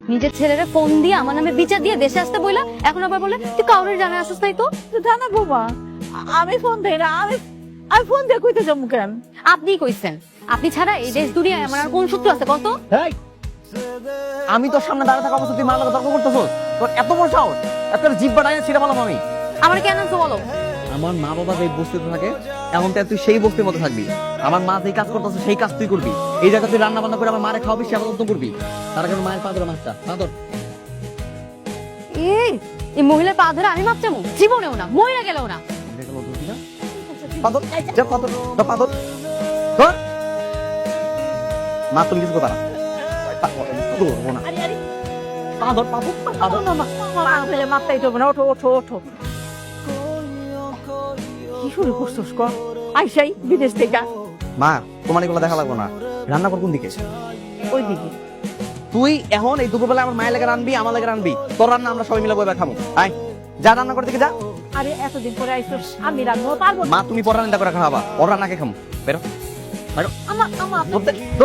নিজের ছেলেরে ফোন দিয়ে আমার নামে বিচার দিয়ে দেশে আসতে বইলা এখন আবার বলে তুই কাউরে জানা আসিস তাই তো? তো জানা বোমা আমি ফোন দেই না আমি আমি ফোন দিয়ে কইতে যাব কেন? আপনিই কইছেন আপনি ছাড়া এই দেশ দুনিয়ায় আমার আর কোন শত্রু আছে কত আমি তোর সামনে দাঁড়িয়ে থাকা অবস্থা তুই মার লগে তর্ক করতেছ তোর এত বড় সাহস একটা জিব্বা ডাইনে ছিঁড়ে বললাম আমি। আমার কেন আনছো বলো? আমার মা বাবা যে বস্তিতে থাকে এখন তো তুই সেই বস্তির মতো থাকবি। আমার মা যেই কাজ করতেছে সেই কাজ তুই করবি। এই জায়গা তুই রান্না বান্না করে আমার মারে খাওয়াবি সেবা যত্ন করবি। তার কারণে মায়ের পা ধরে মাছটা পা ধর। এই এই মহিলার পা ধরে আমি মাপ জীবনেও না মহিলা গেলেও না। না? যা যা ধর। মা তুমি কিছু কথা না। না। মা ফেলে মাপটাই না ওঠো ওঠো ওঠো। কি শুরু করছিস ক আইসাই বিদেশ থেকে মা তোমার এগুলো দেখা লাগবো না। রান্না কর কোন দিকে? ওই দিকে। তুই এখন এই দুপুরবেলা আমার মায়ের লেগে রানবি আমার লেগে রানবি তোর রান্না আমরা সবাই মিলে বইবে খাব আয় যা রান্না করে দিকে যা। আরে এতদিন পরে আইছো আমি রান্না পারব মা তুমি পর রান্না করে খাওয়াবা ওর রান্নাকে খামো। বেরো। বেরো। আমার আমার ধরতে- ধর